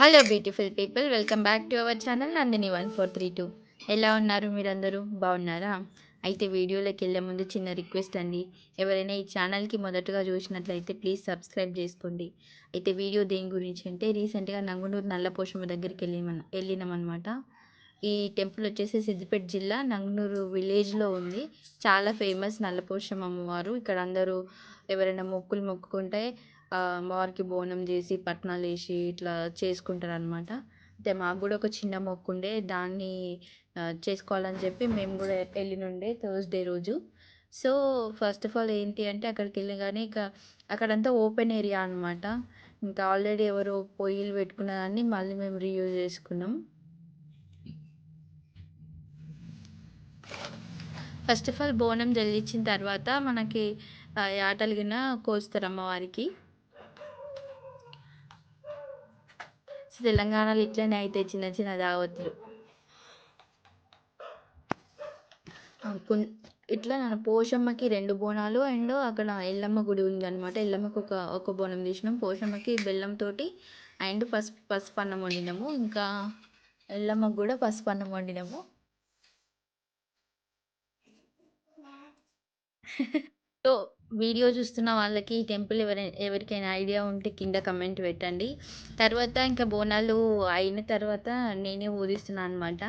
Hello beautiful people welcome back to our channel Nandini one four three two ఎలా ఉన్నారు మీరందరూ? బాగున్నారా? అయితే వీడియోలోకి వెళ్ళే ముందు చిన్న రిక్వెస్ట్ అండి. ఎవరైనా ఈ ఛానల్కి మొదటగా చూసినట్లయితే ప్లీజ్ సబ్స్క్రైబ్ చేసుకోండి. అయితే వీడియో దేని గురించి అంటే రీసెంట్గా నంగునూరు నల్లపోషమ్మ దగ్గరికి వెళ్ళి వెళ్ళినామన్నమాట. ఈ టెంపుల్ వచ్చేసి సిద్దిపేట జిల్లా నంగునూరు విలేజ్లో ఉంది. చాలా ఫేమస్ నల్లపోషమ్మ అమ్మవారు. ఇక్కడ అందరూ ఎవరైనా మొక్కులు మొక్కుకుంటే వారికి బోనం చేసి పట్నాలు వేసి ఇట్లా చేసుకుంటారు అనమాట అయితే మాకు కూడా ఒక చిన్న మొక్కు ఉండే దాన్ని చేసుకోవాలని చెప్పి మేము కూడా వెళ్ళినుండే థర్స్డే రోజు. సో ఫస్ట్ ఆఫ్ ఆల్ ఏంటి అంటే అక్కడికి వెళ్ళగానే ఇక అక్కడంతా ఓపెన్ ఏరియా అనమాట ఇంకా ఆల్రెడీ ఎవరో పొయ్యిలు పెట్టుకున్న దాన్ని మళ్ళీ మేము రీయూజ్ చేసుకున్నాం. ఫస్ట్ ఆఫ్ ఆల్ బోనం జల్లించిన తర్వాత మనకి ఆటలు గిన కోస్తారు అమ్మవారికి. తెలంగాణలో ఇట్లనే అయితే చిన్న చిన్న దావత్లు ఇట్లా పోషమ్మకి రెండు బోనాలు అండ్ అక్కడ ఎల్లమ్మ గుడి ఉంది అనమాట ఎల్లమ్మకి ఒక ఒక బోనం తీసినాం. పోషమ్మకి బెల్లంతో అండ్ పసుపు పసుపు అన్నం వండినాము. ఇంకా ఎల్లమ్మకు కూడా పసుపు అన్నం వండినాము. సో వీడియో చూస్తున్న వాళ్ళకి ఈ టెంపుల్ ఎవరైనా ఎవరికైనా ఐడియా ఉంటే కింద కమెంట్ పెట్టండి. తర్వాత ఇంకా బోనాలు అయిన తర్వాత నేనే ఊదిస్తున్నాను అనమాట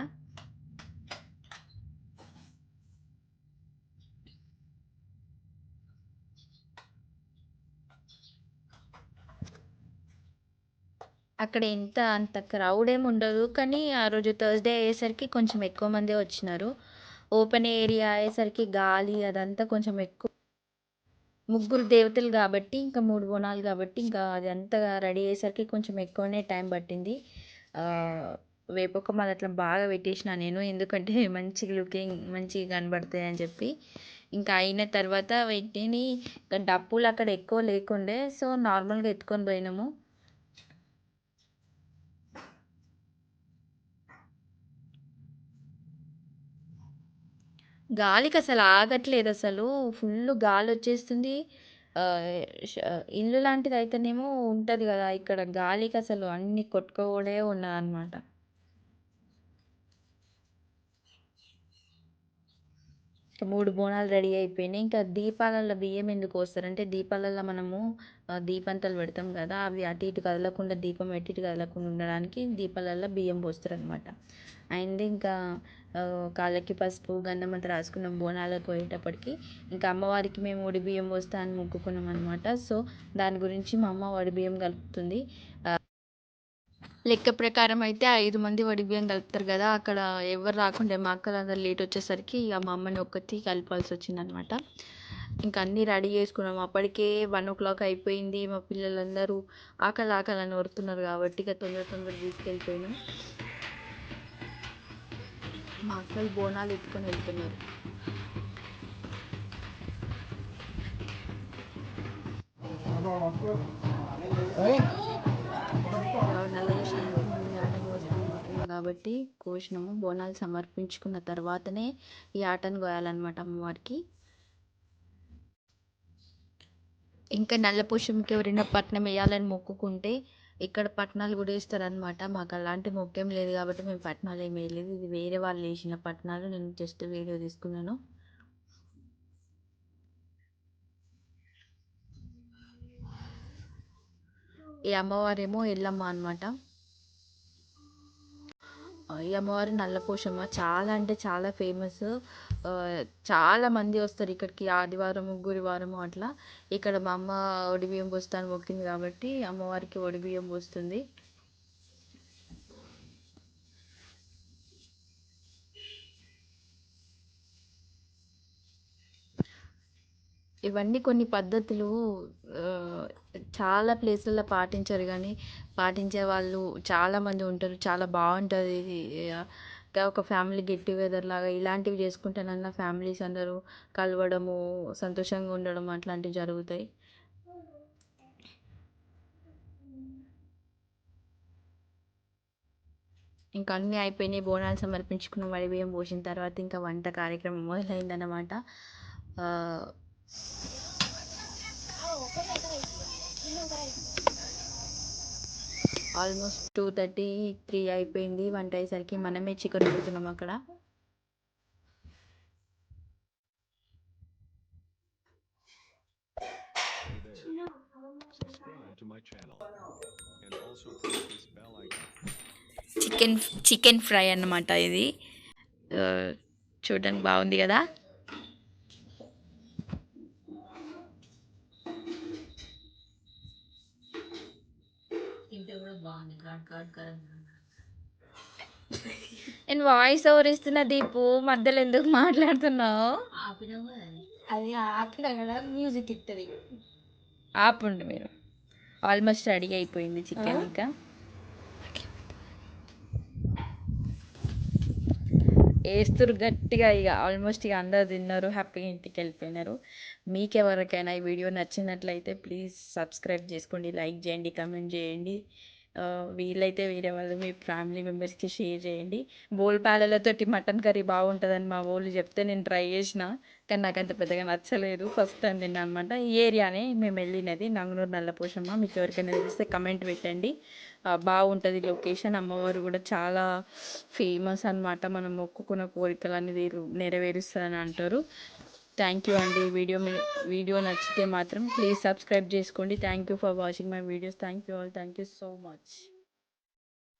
అక్కడ ఎంత అంత క్రౌడ్ ఏమి ఉండదు కానీ ఆ రోజు థర్స్డే అయ్యేసరికి కొంచెం ఎక్కువ మందే వచ్చినారు. ఓపెన్ ఏరియా అయ్యేసరికి గాలి అదంతా కొంచెం ఎక్కువ ముగ్గురు దేవతలు కాబట్టి ఇంకా మూడు బోనాలు కాబట్టి ఇంకా అది అంతగా రెడీ అయ్యేసరికి కొంచెం ఎక్కువనే టైం పట్టింది. వేపొక్క అట్లా బాగా పెట్టేసిన నేను ఎందుకంటే మంచి లుకింగ్ మంచిగా కనబడతాయి అని చెప్పి. ఇంకా అయిన తర్వాత పెట్టిని డప్పులు అక్కడ ఎక్కువ లేకుండే సో నార్మల్గా ఎత్తుకొని పోయినాము. గాలికి అసలు ఆగట్లేదు అసలు ఫుల్ గాలి వచ్చేస్తుంది ఇల్లు లాంటిది అయితేనేమో ఉంటుంది కదా ఇక్కడ గాలికి అసలు అన్ని కొట్టుకోడే ఉన్నదన్నమాట మూడు బోనాలు రెడీ అయిపోయినాయి. ఇంకా దీపాలలో బియ్యం ఎందుకు వస్తారంటే దీపాలలో మనము దీపంతలు పెడతాం కదా అవి అటు ఇటు కదలకుండా దీపం అటు ఇటు కదలకుండా ఉండడానికి దీపాలలో బియ్యం పోస్తారనమాట అండ్ ఇంకా కాళ్ళకి పసుపు గంధం అంతా రాసుకున్నాం. బోనాలకు పోయేటప్పటికి ఇంకా అమ్మవారికి మేము వడి బియ్యం పోస్తా అని మొక్కుకున్నాం అనమాట సో దాని గురించి మా అమ్మ వడి బియ్యం కలుపుతుంది. లెక్క ప్రకారం అయితే ఐదు మంది వడి బియ్యం కలుపుతారు కదా అక్కడ ఎవరు రాకుండా మా అక్కలు అందరు లేట్ వచ్చేసరికి ఇక మా అమ్మని ఒక్కటి కలపాల్సి వచ్చిందనమాట ఇంకా అన్నీ రెడీ చేసుకున్నాం. అప్పటికే వన్ ఓ క్లాక్ అయిపోయింది. మా పిల్లలందరూ ఆకలి ఆకలి అని వరుతున్నారు కాబట్టి ఇక తొందర తొందర తీసుకెళ్ళిపోయినాం. మా అక్కలు బోనాలు ఎత్తుకొని వెళ్తున్నారు. కాబట్టి కోసినాము బోనాలు సమర్పించుకున్న తర్వాతనే ఈ ఆటను కోయాలన్నమాట అమ్మవారికి. ఇంకా నల్లపుష్పంకి ఎవరైనా పట్నం వేయాలని మొక్కుకుంటే ఇక్కడ పట్నాలు కూడా వేస్తారనమాట మాకు అలాంటి ముఖ్యం లేదు కాబట్టి మేము పట్నాలు ఏమి వేయలేదు. ఇది వేరే వాళ్ళు వేసిన పట్నాలు. నేను జస్ట్ వీడియో తీసుకున్నాను. ఈ అమ్మవారేమో ఎల్లమ్మ అనమాట ఈ అమ్మవారి నల్లపోషమ్మ చాలా అంటే చాలా ఫేమస్ చాలా మంది వస్తారు ఇక్కడికి ఆదివారం గురువారం అట్లా. ఇక్కడ మా అమ్మ ఒడిబియ్యం పోస్తాను మొక్కింది కాబట్టి అమ్మవారికి ఒడిబియ్యం పోస్తుంది. ఇవన్నీ కొన్ని పద్ధతులు చాలా ప్లేసుల్లో పాటించరు కానీ పాటించే వాళ్ళు చాలామంది ఉంటారు. చాలా బాగుంటుంది. ఒక ఫ్యామిలీ గెట్ టుగెదర్ లాగా ఇలాంటివి చేసుకుంటానన్న ఫ్యామిలీస్ అందరూ కలవడము సంతోషంగా ఉండడం అట్లాంటివి జరుగుతాయి. ఇంకా అన్నీ అయిపోయినాయి. బోనాలు సమర్పించుకున్న. వడి బియ్యం పోసిన తర్వాత ఇంకా వంట కార్యక్రమం మొదలైందన్నమాట. ఆల్మోస్ట్ టూ థర్టీ త్రీ అయిపోయింది. వంట అయ్యేసరికి మనమే చికెన్ వండుతున్నాం అక్కడ. చికెన్ చికెన్ ఫ్రై అన్నమాట ఇది. Uh, చూడడానికి బాగుంది కదా? నేను వాయిస్ ఓవర్ ఇస్తున్నా దీపు మధ్యలో ఎందుకు మాట్లాడుతున్నావు? అది ఆపిన కదా మ్యూజిక్ ఇస్తుంది ఆపండి మీరు. ఆల్మోస్ట్ రెడీ అయిపోయింది చికెన్ ఇంకా. వేస్తురు గట్టిగా ఇక ఆల్మోస్ట్ ఇక అందరు తిన్నారు హ్యాపీగా ఇంటికి వెళ్ళిపోయినారు. మీకు ఎవరికైనా ఈ వీడియో నచ్చినట్లయితే ప్లీజ్ సబ్స్క్రైబ్ చేసుకోండి లైక్ చేయండి కమెంట్ చేయండి. వీలైతే వేరే వాళ్ళు మీ ఫ్యామిలీ మెంబర్స్కి షేర్ చేయండి. బోల్ పాలలతోటి మటన్ కర్రీ బాగుంటుందని మా వాళ్ళు చెప్తే నేను ట్రై చేసిన కానీ నాకు అంత పెద్దగా నచ్చలేదు. ఫస్ట్ టైం తిన్నా అనమాట ఈ ఏరియానే మేము వెళ్ళినది నంగనూరు నల్లపోషమ్మ. మీకు ఎవరికైనా తెలిస్తే కమెంట్ పెట్టండి. బాగుంటుంది లొకేషన్. అమ్మవారు కూడా చాలా ఫేమస్ అన్నమాట. మనం మొక్కుకున్న కోరికలు అనేది నెరవేరుస్తుందని అంటారు. థ్యాంక్ యూ అండి. వీడియో మీ- వీడియో నచ్చితే మాత్రం ప్లీజ్ సబ్స్క్రైబ్ చేసుకోండి. Thank you for watching my videos thank you all thank you so much